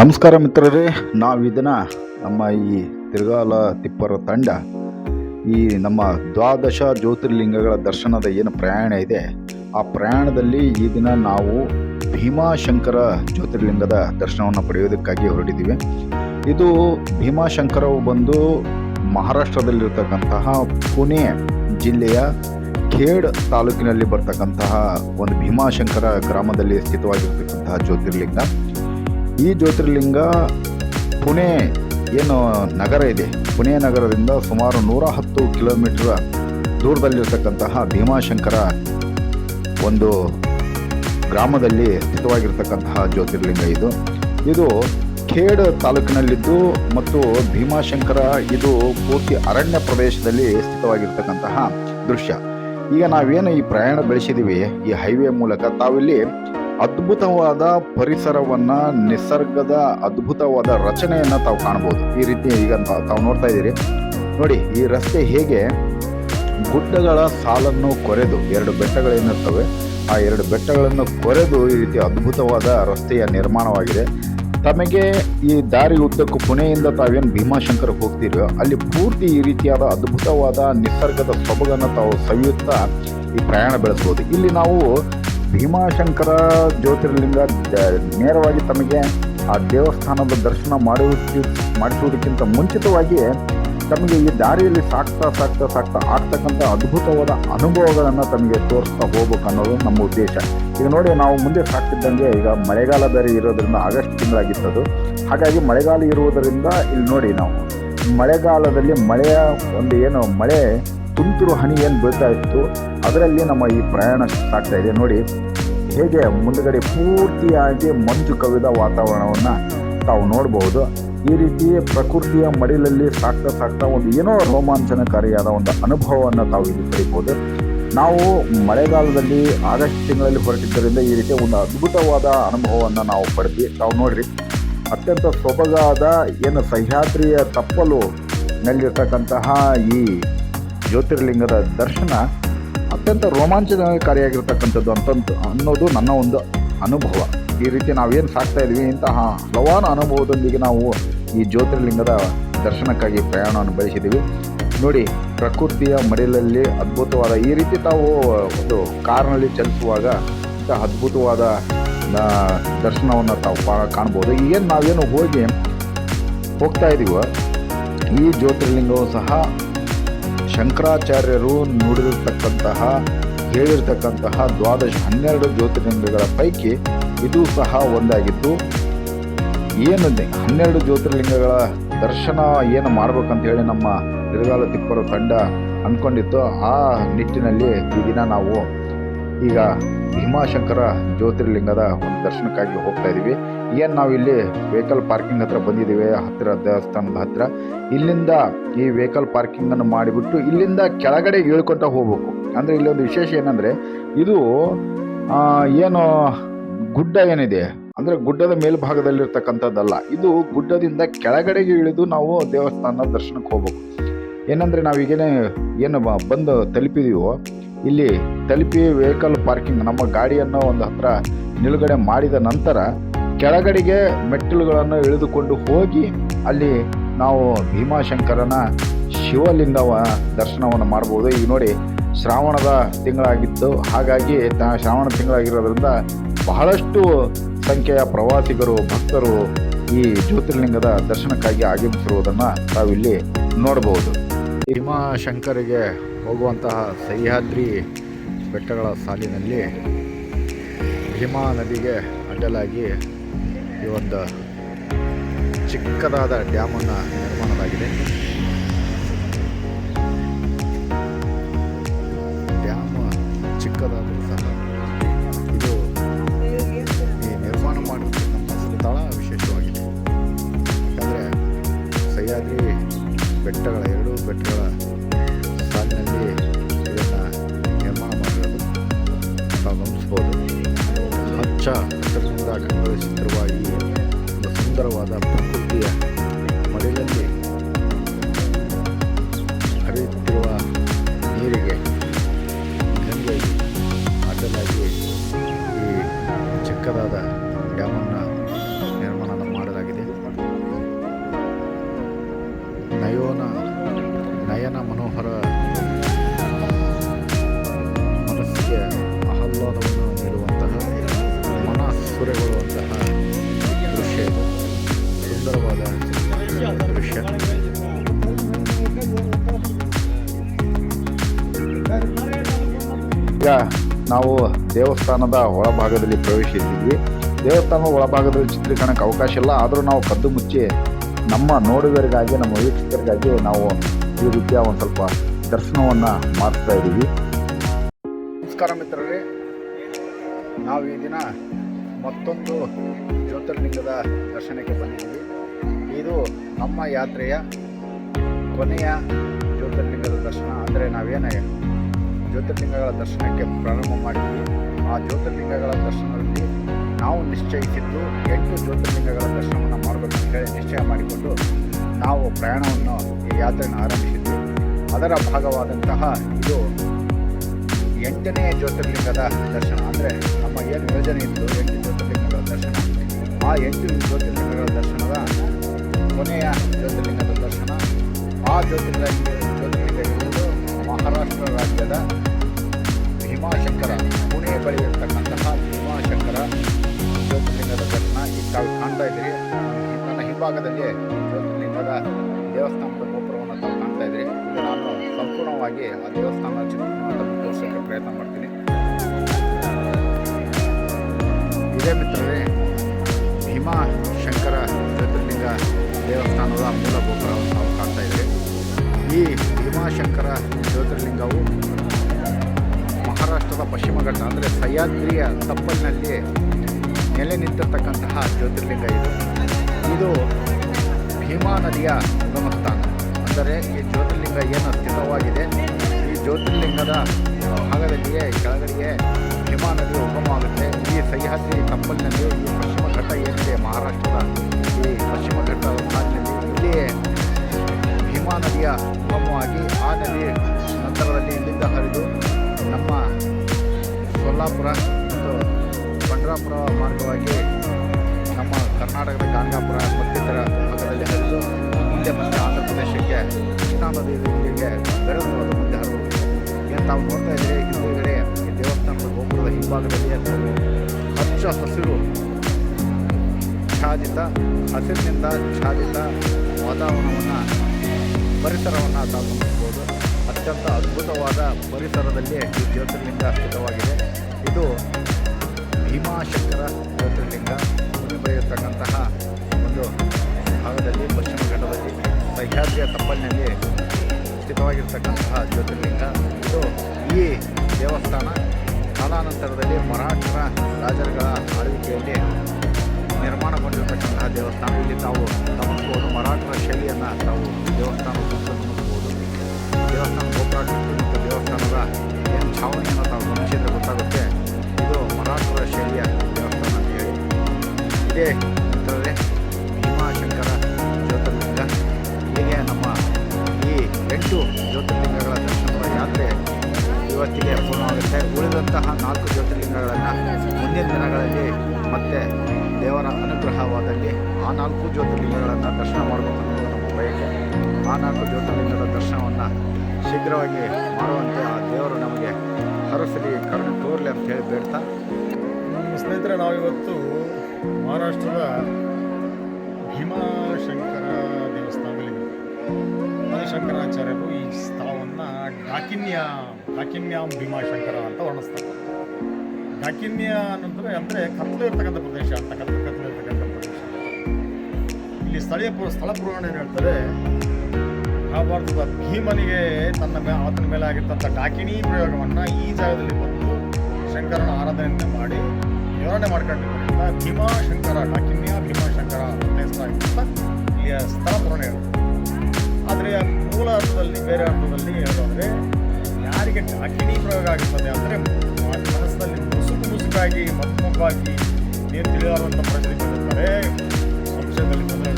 ನಮಸ್ಕಾರ ಮಿತ್ರರೇ ನಾವು ಇದನ್ನ ನಮ್ಮ ಈ ತಿರುಗಾಲ ತಿಪ್ಪರ ತಂಡ, ಈ ನಮ್ಮ ದ್ವಾದಶ ಜ್ಯೋತಿರ್ಲಿಂಗಗಳ ದರ್ಶನದ ಏನು ಪ್ರಯಾಣ ಇದೆ, ಆ ಪ್ರಯಾಣದಲ್ಲಿ ಈ ದಿನ ನಾವು ಭೀಮಾಶಂಕರ ಜ್ಯೋತಿರ್ಲಿಂಗದ ದರ್ಶನವನ್ನು ಪಡೆಯೋದಕ್ಕಾಗಿ ಹೊರಟಿದ್ದೀವಿ. ಇದು ಭೀಮಾಶಂಕರವು ಬಂದು ಮಹಾರಾಷ್ಟ್ರದಲ್ಲಿರ್ತಕ್ಕಂತಹ ಪುಣೆ ಜಿಲ್ಲೆಯ ಖೇಡ್ ತಾಲೂಕಿನಲ್ಲಿ ಬರ್ತಕ್ಕಂತಹ ಒಂದು ಭೀಮಾಶಂಕರ ಗ್ರಾಮದಲ್ಲಿ ಸ್ಥಿತವಾಗಿರ್ತಕ್ಕಂತಹ ಜ್ಯೋತಿರ್ಲಿಂಗ. ಈ ಜ್ಯೋತಿರ್ಲಿಂಗ ಪುಣೆ ಏನು ನಗರ ಇದೆ. ಪುಣೆ ನಗರದಿಂದ ಸುಮಾರು ನೂರ ಹತ್ತು ಕಿಲೋಮೀಟರ್ ದೂರದಲ್ಲಿರ್ತಕ್ಕಂತಹ ಭೀಮಾಶಂಕರ ಒಂದು ಗ್ರಾಮದಲ್ಲಿ ಸ್ಥಿತವಾಗಿರ್ತಕ್ಕಂತಹ ಜ್ಯೋತಿರ್ಲಿಂಗ ಇದು. ಇದು ಖೇಡ್ ತಾಲೂಕಿನಲ್ಲಿದ್ದು ಮತ್ತು ಭೀಮಾಶಂಕರ ಇದು ಪೂರ್ತಿ ಅರಣ್ಯ ಪ್ರದೇಶದಲ್ಲಿ ಸ್ಥಿತವಾಗಿರ್ತಕ್ಕಂತಹ ದೃಶ್ಯ. ಈಗ ನಾವೇನು ಈ ಪ್ರಯಾಣ ಬೆಳೆಸಿದ್ದೀವಿ ಈ ಹೈವೇ ಮೂಲಕ, ತಾವಿಲ್ಲಿ ಅದ್ಭುತವಾದ ಪರಿಸರವನ್ನ, ನಿಸರ್ಗದ ಅದ್ಭುತವಾದ ರಚನೆಯನ್ನ ತಾವು ಕಾಣಬಹುದು ಈ ರೀತಿ ಈಗ ತಾವು ನೋಡ್ತಾ ಇದ್ದೀರಿ. ನೋಡಿ, ಈ ರಸ್ತೆ ಹೇಗೆ ಗುಡ್ಡಗಳ ಸಾಲನ್ನು ಕೊರೆದು, ಎರಡು ಬೆಟ್ಟಗಳೇನಿರ್ತವೆ ಆ ಎರಡು ಬೆಟ್ಟಗಳನ್ನು ಕೊರೆದು ಈ ರೀತಿ ಅದ್ಭುತವಾದ ರಸ್ತೆಯ ನಿರ್ಮಾಣವಾಗಿದೆ. ತಮಗೆ ಈ ದಾರಿ ಉದ್ದಕ್ಕೂ ಪುಣೆಯಿಂದ ತಾವೇನು ಭೀಮಾಶಂಕರ್ ಹೋಗ್ತಿರೋ, ಅಲ್ಲಿ ಪೂರ್ತಿ ಈ ರೀತಿಯಾದ ಅದ್ಭುತವಾದ ನಿಸರ್ಗದ ಸೊಬಗನ್ನು ತಾವು ಸವಿಯುತ್ತಾ ಈ ಪ್ರಯಾಣ ಬೆಳೆಸ್ಬೋದು. ಇಲ್ಲಿ ನಾವು ಭೀಮಾಶಂಕರ ಜ್ಯೋತಿರ್ಲಿಂಗ ನೇರವಾಗಿ ತಮಗೆ ಆ ದೇವಸ್ಥಾನದ ದರ್ಶನ ಮಾಡುವುದಕ್ಕೆ ಮಾಡಿಸುವುದಕ್ಕಿಂತ ಮುಂಚಿತವಾಗಿ ತಮಗೆ ಈ ದಾರಿಯಲ್ಲಿ ಸಾಕ್ತಾ ಸಾಕ್ತಾ ಸಾಕ್ತಾ ಆಗ್ತಕ್ಕಂಥ ಅದ್ಭುತವಾದ ಅನುಭವಗಳನ್ನು ತಮಗೆ ತೋರಿಸ್ತಾ ಹೋಗ್ಬೇಕು ಅನ್ನೋದು ನಮ್ಮ ಉದ್ದೇಶ. ಈಗ ನೋಡಿ, ನಾವು ಮುಂದೆ ಸಾಕ್ತಿದ್ದಂಗೆ ಈಗ ಮಳೆಗಾಲ ಬೇರೆ ಇರೋದ್ರಿಂದ ಆಗಸ್ಟ್ ತಿಂಗಳಾಗಿತ್ತದು. ಹಾಗಾಗಿ ಮಳೆಗಾಲ ಇರುವುದರಿಂದ ಇಲ್ಲಿ ನೋಡಿ ನಾವು ಮಳೆಗಾಲದಲ್ಲಿ ಮಳೆಯ ಒಂದು ಏನು ಮಳೆ ತುಂತುರು ಹನಿ ಏನು ಬೀಳ್ತಾ ಇತ್ತು, ಅದರಲ್ಲಿ ನಮ್ಮ ಈ ಪ್ರಯಾಣ ಸಾಗ್ತಾ ಇದೆ. ನೋಡಿ, ಹೇಗೆ ಮುಂದುಗಡೆ ಪೂರ್ತಿಯಾಗಿ ಮಂಜು ಕವಿದ ವಾತಾವರಣವನ್ನು ತಾವು ನೋಡಬಹುದು ಈ ರೀತಿ ಪ್ರಕೃತಿಯ ಮಡಿಲಲ್ಲಿ ಸಾಕ್ತಾ ಸಾಕ್ತಾ ಒಂದು ಏನೋ ರೋಮಾಂಚನಕಾರಿಯಾದ ಒಂದು ಅನುಭವವನ್ನು ತಾವು ಇಲ್ಲಿ ಪಡಿಬೋದು. ನಾವು ಮಳೆಗಾಲದಲ್ಲಿ ಆಗಸ್ಟ್ ತಿಂಗಳಲ್ಲಿ ಹೊರಟಿದ್ದರಿಂದ ಈ ರೀತಿ ಒಂದು ಅದ್ಭುತವಾದ ಅನುಭವವನ್ನು ನಾವು ಪಡೆದ್ವಿ. ತಾವು ನೋಡ್ರಿ, ಅತ್ಯಂತ ಸೊಬಗಾದ, ಏನು ಸಹ್ಯಾದ್ರಿಯ ತಪ್ಪಲು ನಲ್ಲಿರ್ತಕ್ಕಂತಹ ಈ ಜ್ಯೋತಿರ್ಲಿಂಗದ ದರ್ಶನ ಅತ್ಯಂತ ರೋಮಾಂಚನಕಾರಿಯಾಗಿರ್ತಕ್ಕಂಥದ್ದು ಅಂತಂತ ಅನ್ನೋದು ನನ್ನ ಒಂದು ಅನುಭವ. ಈ ರೀತಿ ನಾವೇನು ಸಾಕ್ತಾ ಇದ್ವಿ ಇಂತಹ ಹಲವಾರು ಅನುಭವದೊಂದಿಗೆ ನಾವು ಈ ಜ್ಯೋತಿರ್ಲಿಂಗದ ದರ್ಶನಕ್ಕಾಗಿ ಪ್ರಯಾಣವನ್ನು ಬೆಳೆಸಿದ್ದೀವಿ ನೋಡಿ, ಪ್ರಕೃತಿಯ ಮಡಿಲಲ್ಲಿ ಅದ್ಭುತವಾದ ಈ ರೀತಿ ತಾವು ಒಂದು ಕಾರ್ನಲ್ಲಿ ಚಲಿಸುವಾಗ ಇಂತಹ ಅದ್ಭುತವಾದ ದರ್ಶನವನ್ನು ತಾವು ಕಾಣ್ಬೋದು. ಏನು ನಾವೇನು ಹೋಗಿ ಹೋಗ್ತಾ ಇದ್ದೀವೋ ಈ ಜ್ಯೋತಿರ್ಲಿಂಗವು ಸಹ ಶಂಕರಾಚಾರ್ಯರು ನುಡಿದಿರ್ತಕ್ಕಂತಹ, ಹೇಳಿರ್ತಕ್ಕಂತಹ ದ್ವಾದಶ ಹನ್ನೆರಡು ಜ್ಯೋತಿರ್ಲಿಂಗಗಳ ಪೈಕಿ ಇದು ಸಹ ಒಂದಾಗಿತ್ತು. ಏನು ಹನ್ನೆರಡು ಜ್ಯೋತಿರ್ಲಿಂಗಗಳ ದರ್ಶನ ಏನು ಮಾಡ್ಬೇಕಂತ ಹೇಳಿ ನಮ್ಮ ತಿರುಗಾಲ ತಿಪ್ಪರು ತಂಡ ಅಂದ್ಕೊಂಡಿತ್ತು ಆ ನಿಟ್ಟಿನಲ್ಲಿ ಈ ದಿನ ನಾವು ಈಗ ಭೀಮಾಶಂಕರ ಜ್ಯೋತಿರ್ಲಿಂಗದ ಒಂದು ದರ್ಶನಕ್ಕಾಗಿ ಹೋಗ್ತಾ ಇದ್ದೀವಿ ಏನು ನಾವು ಇಲ್ಲಿ ವೆಹಿಕಲ್ ಪಾರ್ಕಿಂಗ್ ಹತ್ರ ಬಂದಿದ್ದೀವಿ, ಹತ್ತಿರ ದೇವಸ್ಥಾನದ ಹತ್ತಿರ. ಇಲ್ಲಿಂದ ಈ ವೆಹಿಕಲ್ ಪಾರ್ಕಿಂಗನ್ನು ಮಾಡಿಬಿಟ್ಟು ಇಲ್ಲಿಂದ ಕೆಳಗಡೆ ಇಳ್ಕೊತ ಹೋಗ್ಬೇಕು. ಅಂದರೆ ಇಲ್ಲೊಂದು ವಿಶೇಷ ಏನಂದರೆ, ಇದು ಏನು ಗುಡ್ಡ ಏನಿದೆ, ಅಂದರೆ ಗುಡ್ಡದ ಮೇಲ್ಭಾಗದಲ್ಲಿರ್ತಕ್ಕಂಥದ್ದಲ್ಲ, ಇದು ಗುಡ್ಡದಿಂದ ಕೆಳಗಡೆಗೆ ಇಳಿದು ನಾವು ದೇವಸ್ಥಾನದ ದರ್ಶನಕ್ಕೆ ಹೋಗ್ಬೇಕು. ಏನಂದರೆ ನಾವೀಗೇನೆ ಏನು ಬಂದು ತಲುಪಿದೀವೋ, ಇಲ್ಲಿ ತಲುಪಿ ವೆಹಿಕಲ್ ಪಾರ್ಕಿಂಗ್ ನಮ್ಮ ಗಾಡಿಯನ್ನು ಒಂದು ಹತ್ರ ನಿಲುಗಡೆ ಮಾಡಿದ ನಂತರ ಕೆಳಗಡೆಗೆ ಮೆಟ್ಟಿಲುಗಳನ್ನು ಇಳಿದುಕೊಂಡು ಹೋಗಿ ಅಲ್ಲಿ ನಾವು ಭೀಮಾಶಂಕರನ ಶಿವಲಿಂಗವ ದರ್ಶನವನ್ನು ಮಾಡ್ಬೋದು. ಈಗ ನೋಡಿ, ಶ್ರಾವಣದ ತಿಂಗಳಾಗಿತ್ತು. ಹಾಗಾಗಿ ಶ್ರಾವಣ ತಿಂಗಳಾಗಿರೋದ್ರಿಂದ ಬಹಳಷ್ಟು ಸಂಖ್ಯೆಯ ಪ್ರವಾಸಿಗರು, ಭಕ್ತರು ಈ ಜ್ಯೋತಿರ್ಲಿಂಗದ ದರ್ಶನಕ್ಕಾಗಿ ಆಗಮಿಸಿರುವುದನ್ನು ನಾವಿಲ್ಲಿ ನೋಡಬಹುದು ಭೀಮಾಶಂಕರಿಗೆ ಹೋಗುವಂತಹ ಸಹ್ಯಾದ್ರಿ ಬೆಟ್ಟಗಳ ಸಾಲಿನಲ್ಲಿ ಭೀಮಾ ನದಿಗೆ ಅಡ್ಡಲಾಗಿ ಈ ಒಂದು ಚಿಕ್ಕದಾದ ಡ್ಯಾಮನ್ನು ನಿರ್ಮಾಣವಾಗಿದೆ. ಡ್ಯಾಮ್ ಚಿಕ್ಕದಾದರೂ ಸಹ ಇದು ಈ ನಿರ್ಮಾಣ ಮಾಡಿರ್ತಕ್ಕಂಥ ಸ್ಥಳ ವಿಶೇಷವಾಗಿದೆ. ಯಾಕಂದರೆ ಸಹ್ಯಾದ್ರಿ ಬೆಟ್ಟಗಳ, ಎರಡೂ ಬೆಟ್ಟಗಳ ಸಾಲಿನಲ್ಲಿ ಇದನ್ನು ನಿರ್ಮಾಣ ಮಾಡಿರೋದು ಗಮನಿಸ್ಬೋದು. ಹಚ್ಚ ಹಸಿರಿನಿಂದ ಕಂಗೊಳಿಸುತ್ತಿರುವ ಈ ಒಂದು ಸುಂದರವಾದ ಪ್ರಕೃತಿಯ ಮಡಿಲಲ್ಲಿ ಹರಿಯುತ್ತಿರುವ ನೀರಿಗೆ ಗಂಗೆ ಅಡ್ಡಲಾಗಿ ಈ ಚಿಕ್ಕದಾದ ಡ್ಯಾಮನ್ನು ಈಗ ನಾವು ದೇವಸ್ಥಾನದ ಒಳಭಾಗದಲ್ಲಿ ಪ್ರವೇಶಿಸಿದ್ವಿ. ದೇವಸ್ಥಾನದ ಒಳಭಾಗದಲ್ಲಿ ಚಿತ್ರೀಕರಣಕ್ಕೆ ಅವಕಾಶ ಇಲ್ಲ. ಆದರೂ ನಾವು ಕದ್ದು ಮುಚ್ಚಿ ನಮ್ಮ ನೋಡುಗರಿಗಾಗಿ, ನಮ್ಮ ವೀಕ್ಷಕರಿಗಾಗಿ ನಾವು ಈ ರೀತಿಯ ಒಂದು ಸ್ವಲ್ಪ ದರ್ಶನವನ್ನು ಮಾಡ್ತಾ ಇದ್ದೀವಿ. ನಮಸ್ಕಾರ ಮಿತ್ರರೇ. ನಾವು ಈ ದಿನ ಮತ್ತೊಂದು ಜ್ಯೋತಿರ್ಲಿಂಗದ ದರ್ಶನಕ್ಕೆ ಬಂದಿದ್ದೀವಿ. ಇದು ನಮ್ಮ ಯಾತ್ರೆಯ ಕೊನೆಯ ಜ್ಯೋತಿರ್ಲಿಂಗದ ದರ್ಶನ. ಅಂದರೆ ನಾವೇನೇ ಜ್ಯೋತಿರ್ಲಿಂಗಗಳ ದರ್ಶನಕ್ಕೆ ಪ್ರಾರಂಭ ಮಾಡಿದ್ವಿ. ಆ ಜ್ಯೋತಿರ್ಲಿಂಗಗಳ ದರ್ಶನದಲ್ಲಿ ನಾವು ನಿಶ್ಚಯಿಸಿದ್ದು ಎಂಟು ಜ್ಯೋತಿರ್ಲಿಂಗಗಳ ದರ್ಶನವನ್ನು ಮಾಡಬೇಕಂತ ಹೇಳಿ ನಿಶ್ಚಯ ಮಾಡಿಕೊಂಡು ನಾವು ಪ್ರಯಾಣವನ್ನು ಈ ಯಾತ್ರೆಯನ್ನು ಆರಂಭಿಸಿದ್ವಿ. ಅದರ ಭಾಗವಾದಂತಹ ಇದು ಎಂಟನೇ ಜ್ಯೋತಿರ್ಲಿಂಗದ ದರ್ಶನ ಅಂದರೆ ನಮ್ಮ ಏನು ಯೋಜನೆ ಇತ್ತು ಎಂಟು ಜ್ಯೋತಿರ್ಲಿಂಗಗಳ ದರ್ಶನ? ಆ ಎಂಟು ಜ್ಯೋತಿರ್ಲಿಂಗಗಳ ದರ್ಶನದ ಕೊನೆಯ ಜ್ಯೋತಿರ್ಲಿಂಗದ ದರ್ಶನ ಆ ಜ್ಯೋತಿರ್ಲಿಂಗ ಮಹಾರಾಷ್ಟ್ರ ರಾಜ್ಯದ ಭೀಮಾಶಂಕರ, ಪುಣೆ ಬಳಿ ಇರತಕ್ಕಂತಹ ಭೀಮಾಶಂಕರ ಜ್ಯೋತಿರ್ಲಿಂಗದ ದರ್ಶನ ಈ ತಾವು ಕಾಣ್ತಾ ಇದ್ದೀರಿ. ನನ್ನ ಹಿಂಭಾಗದಲ್ಲಿ ಜ್ಯೋತಿರ್ಲಿಂಗದ ದೇವಸ್ಥಾನದ ಗೋಪುರವನ್ನು ತಾವು ಕಾಣ್ತಾ ಇದ್ದೀರಿ. ಈಗ ನಾನು ಸಂಪೂರ್ಣವಾಗಿ ಆ ದೇವಸ್ಥಾನ ಚಿತ್ರವನ್ನು ತೋರಿಸೋಕ್ಕೆ ಪ್ರಯತ್ನ ಮಾಡ್ತೀನಿ. ಇದೇ ಮಿತ್ರರೇ, ಭೀಮಾಶಂಕರ ಜ್ಯೋತಿರ್ಲಿಂಗ ದೇವಸ್ಥಾನದ ಮೂಲ ಗೋಪುರವನ್ನು ಈ ಭೀಮಾಶಂಕರ ಜ್ಯೋತಿರ್ಲಿಂಗವು ಮಹಾರಾಷ್ಟ್ರದ ಪಶ್ಚಿಮ ಘಟ್ಟ, ಅಂದರೆ ಸಹ್ಯಾದ್ರಿಯ ತಪ್ಪಲಿನಲ್ಲಿ ನೆಲೆ ನಿಂತಿರ್ತಕ್ಕಂತಹ ಜ್ಯೋತಿರ್ಲಿಂಗ ಇದು. ಇದು ಭೀಮಾ ನದಿಯ ಉಗಮ ಸ್ಥಾನ ಅಂದರೆ ಈ ಜ್ಯೋತಿರ್ಲಿಂಗ ಏನು ಸ್ಥಿತವಾಗಿದೆ ಈ ಜ್ಯೋತಿರ್ಲಿಂಗದ ಭಾಗದಲ್ಲಿಯೇ ಕೆಳಗಡೆಗೆ ಭೀಮಾ ನದಿ ಉಗಮವಾಗುತ್ತೆ. ಈ ಸಹ್ಯಾದ್ರಿ ತಪ್ಪಲಿನಲ್ಲಿ ಈ ಪಶ್ಚಿಮ ಘಟ್ಟ ಏನಿದೆ? ಮಹಾರಾಷ್ಟ್ರದ ಈ ಪಶ್ಚಿಮ ಘಟ್ಟದ ಇಲ್ಲಿಯೇ ಭೀಮಾ ನದಿಯ ಉಗಮವಾಗಿ ಆ ನದಿ ನಂತರದಲ್ಲಿ ಇಲ್ಲಿಂದ ಹರಿದು ನಮ್ಮ ಸೊಲ್ಲಾಪುರ ಮತ್ತು ಪಂಡ್ರಾಪುರ ಮಾರ್ಗವಾಗಿ ನಮ್ಮ ಕರ್ನಾಟಕದ ಗಾಂಗಾಪುರ ಮತ್ತಿತರ ಭಾಗದಲ್ಲಿ ಹರಿದು ಮುಂದೆ ಬಂದ ಆಂಧ್ರ ಪ್ರದೇಶಕ್ಕೆ ಕೃಷ್ಣಾ ನದಿ ಇಲ್ಲಿಗೆ ಬೆಳೆದು ಅದು ಮುಂದೆ ಹರಿದು. ಏನು ತಾವು ನೋಡ್ತಾ ಇದ್ದೀರಿ, ಹಿಂದುಗಡೆ ಈ ದೇವಸ್ಥಾನದ ಗೋಪುರದ ಹಿಂಭಾಗದಲ್ಲಿ ಹಚ್ಚ ಹಸಿರು ಛಾದಿತ, ಹಸಿರಿನಿಂದ ಛಾದಿತ ವಾತಾವರಣವನ್ನು ಪರಿಸರವನ್ನು ಗಮನಿಸ್ಬೋದು ಅತ್ಯಂತ ಅದ್ಭುತವಾದ ಪರಿಸರದಲ್ಲಿ ಈ ಜ್ಯೋತಿರ್ಲಿಂಗ ಸ್ಥಿತವಾಗಿದೆ. ಇದು ಭೀಮಾಶಂಕರ ಜ್ಯೋತಿರ್ಲಿಂಗ. ಬರೆಯತಕ್ಕಂತಹ ಒಂದು ಭಾಗದಲ್ಲಿ ಪಶ್ಚಿಮ ಘಟ್ಟದಲ್ಲಿ ಸಹ್ಯಾದ್ರಿಯ ತಪ್ಪಲಿನಲ್ಲಿ ಸ್ಥಿತವಾಗಿರ್ತಕ್ಕಂತಹ ಜ್ಯೋತಿರ್ಲಿಂಗ. ಇದು ಈ ದೇವಸ್ಥಾನ. ಕಾಲಾನಂತರದಲ್ಲಿ ಮರಾಠರ ರಾಜರುಗಳ ಆಳ್ವಿಕೆಯಲ್ಲಿ ನಿರ್ಮಾಣಗೊಂಡಿರ್ತಕ್ಕಂತಹ ದೇವಸ್ಥಾನ. ಇಲ್ಲಿ ತಾವು ಗಮನಿಸಬಹುದು ಮರಾಠರ ಶೈಲಿಯನ್ನು ತಾವು ದೇವಸ್ಥಾನ ಗಮನಿಸಬಹುದು ದೇವಸ್ಥಾನ ಗೋಪುರ ದೇವಸ್ಥಾನದ ಏನು ಛಾವಣಿಯನ್ನು ತಾವು ಗಮನಿಸಿದರೆ ಗೊತ್ತಾಗುತ್ತೆ. ಇದು ಮರಾಠರ ಶೈಲಿಯ ದೇವಸ್ಥಾನ ಅಂತ ಹೇಳಿ. ಇದೇ ಮಿತ್ರರೇ ಭೀಮಾಶಂಕರ ಜ್ಯೋತಿರ್ಲಿಂಗ. ಹೀಗೆ ನಮ್ಮ ಈ ಎಂಟು ಜ್ಯೋತಿರ್ಲಿಂಗಗಳ ದರ್ಶನದ ಯಾತ್ರೆ ಇವತ್ತಿಗೆ ಪೂರ್ಣವಾಗುತ್ತೆ. ಉಳಿದಂತಹ ನಾಲ್ಕು ಜ್ಯೋತಿರ್ಲಿಂಗಗಳನ್ನು ಮುಂದಿನ ದಿನಗಳಲ್ಲಿ ಮತ್ತೆ ದೇವರ ಅನುಗ್ರಹವಾದಲ್ಲಿ ಆ ನಾಲ್ಕು ಜ್ಯೋತಿರ್ಲಿಂಗಗಳನ್ನು ದರ್ಶನ ಮಾಡಬೇಕು ಅನ್ನೋದು ನಮ್ಮ ಬಯಕೆ. ಆ ನಾಲ್ಕು ಜ್ಯೋತಿರ್ಲಿಂಗದ ದರ್ಶನವನ್ನು ಶೀಘ್ರವಾಗಿ ಮಾಡುವಂತೆ ಆ ದೇವರು ನಮಗೆ ಹರಸಲಿ ಕರುಣೆ ತೋರಲಿ ಅಂತ ಹೇಳಿ ಬೇಡ್ತಾ. ಸ್ನೇಹಿತರೆ, ನಾವಿವತ್ತು ಮಹಾರಾಷ್ಟ್ರದ ಭೀಮಾಶಂಕರ ದೇವಸ್ಥಾನದಲ್ಲಿ ಆದಿಶಂಕರಾಚಾರ್ಯರು ಈ ಸ್ಥಳವನ್ನು ಡಾಕಿನ್ಯ, ಡಾಕಿನ್ಯಾಂ ಭೀಮಾಶಂಕರ ಅಂತ ವರ್ಣಿಸ್ತಾರೆ. ಡಾಕಿನ್ಯ ಅನ್ನೋದ್ರೆ ಅಂದರೆ ಕತ್ತಲು ಇರ್ತಕ್ಕಂಥ ಪ್ರದೇಶ ಅಂತ ಸ್ಥಳೀಯ ಸ್ಥಳ ಪುರಾಣ ಏನು ಹೇಳ್ತಾರೆ ಮಹಾಭಾರತದ ಭೀಮನಿಗೆ ತನ್ನ ಮೇ, ಆತನ ಮೇಲೆ ಆಗಿರ್ತಂಥ ಡಾಕಿಣಿ ಪ್ರಯೋಗವನ್ನು ಈ ಜಾಗದಲ್ಲಿ ಬಂದು ಶಂಕರನ ಆರಾಧನೆಯನ್ನು ಮಾಡಿ ವಿವರಣೆ ಮಾಡ್ಕೊಂಡಿದ್ದರಿಂದ ಭೀಮಾಶಂಕರ ಡಾಕಿನ್ಯ ಭೀಮಾಶಂಕರ ಅಂತ ಹೆಸರಾಗಿರ್ತಂಥ ಇಲ್ಲಿಯ ಸ್ಥಳ ಪುರಾಣ ಹೇಳುತ್ತೆ ಆದರೆ ಮೂಲ ಅರ್ಥದಲ್ಲಿ ಬೇರೆ ಅರ್ಥದಲ್ಲಿ ಹೇಳೋದ್ರೆ ಯಾರಿಗೆ ಡಾಕಿಣಿ ಪ್ರಯೋಗ ಆಗುತ್ತದೆ ಅಂದರೆ ಮನಸ್ಸಿನಲ್ಲಿ ಮುಸುಕು ಮುಸುಕಾಗಿ ಮತ್ತೊಬ್ಬಾಗಿ ನೀರು ತಿಳಿಯಾರಂಥ ಪರಿಸ್ಥಿತಿಗಳಿರ್ತಾರೆ ಸಂಶಯದಲ್ಲಿ ಬಂದರೆ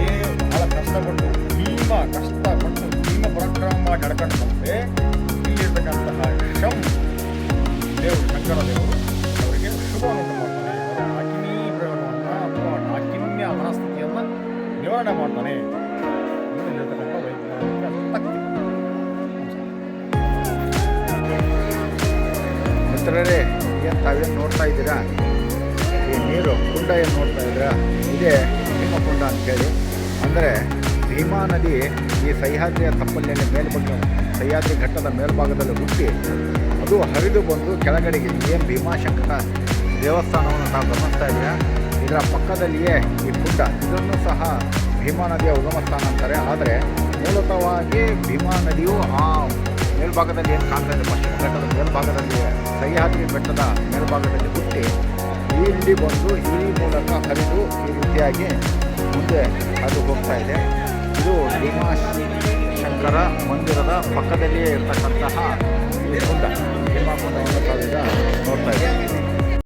ಈ ಭಾಳ ಕಷ್ಟಪಟ್ಟು ಭೀಮ ಕಷ್ಟಪಟ್ಟು ಭೀಮ ಪರಾಕ್ರಮ ಮಾಡಿ ನಡ್ಕೊಂಡು ಬಂದರೆ ಇಲ್ಲಿರ್ತಕ್ಕಂತಹ ಶಂ ದೇವರು ಶಂಕರ ದೇವರು ಅವರಿಗೆ ಮಾಡ್ತಾನೆ ಅವರ ಡಾಕಿನಿ ಪ್ರಯೋಗವನ್ನು ಅಥವಾ ಡಾಕಿನ್ಯ ಮನಸ್ಥಿತಿಯನ್ನು ಮಾಡ್ತಾನೆ ಇಲ್ಲಿರ್ತಕ್ಕಂಥ ವೈಜ್ಞಾನಿಕ ತತ್ವ ಮಿತ್ರರೇ, ಏನು ತಾವೇನು ನೋಡ್ತಾ ಇದ್ದೀರಾ? ಈ ನೀರು ಕುಂಡ ಏನು ನೋಡ್ತಾ ಇದ್ದೀರಾ? ಇದೇ ಕುಂಡ ಅಂತೇಳಿ. ಅಂದರೆ ಭೀಮಾ ನದಿ ಈ ಸಹ್ಯಾದ್ರಿಯ ತಪ್ಪಲಿನಲ್ಲಿ ಮೇಲ್ಬಗ್ಗೆ ಸಹ್ಯಾದ್ರಿ ಘಟ್ಟದ ಮೇಲ್ಭಾಗದಲ್ಲಿ ಹುಟ್ಟಿ ಅದು ಹರಿದು ಬಂದು ಕೆಳಗಡೆಗೆ ಏನು ಭೀಮಾಶಂಕರ ದೇವಸ್ಥಾನವನ್ನು ನಾವು ಗಮನಿಸ್ತಾ ಇದೆಯಾ ಇದರ ಪಕ್ಕದಲ್ಲಿಯೇ ಈ ಗುಡ್ಡ ಇದನ್ನು ಸಹ ಭೀಮಾ ನದಿಯ ಉಗಮ ಸ್ಥಾನ ಅಂತಾರೆ. ಆದರೆ ಮೂಲತಃವಾಗಿ ಭೀಮಾ ನದಿಯು ಆ ಮೇಲ್ಭಾಗದಲ್ಲಿ ಏನು ಕಾಣ್ತಾ ಇದೆ? ಪಶ್ಚಿಮ ಘಟ್ಟದ ಮೇಲ್ಭಾಗದಲ್ಲಿ ಸಹ್ಯಾದ್ರಿ ಬೆಟ್ಟದ ಮೇಲ್ಭಾಗದಲ್ಲಿ ಹುಟ್ಟಿ ಇಲ್ಲಿ ಬಂದು ಈ ಮೂಲಕ ಹರಿದು ಈ ರೀತಿಯಾಗಿ ಮುಂದೆ ಅದು ಹೋಗ್ತಾ ಇದೆ. ಇದು ಭೀಮಾಶಿ ಶಂಕರ ಮಂದಿರದ ಪಕ್ಕದಲ್ಲಿಯೇ ಇರ್ತಕ್ಕಂತಹ ಈ ಕುಂಡ ಭೀಮಾ ಕುಂಡ ನೋಡ್ತಾ ಇದೆ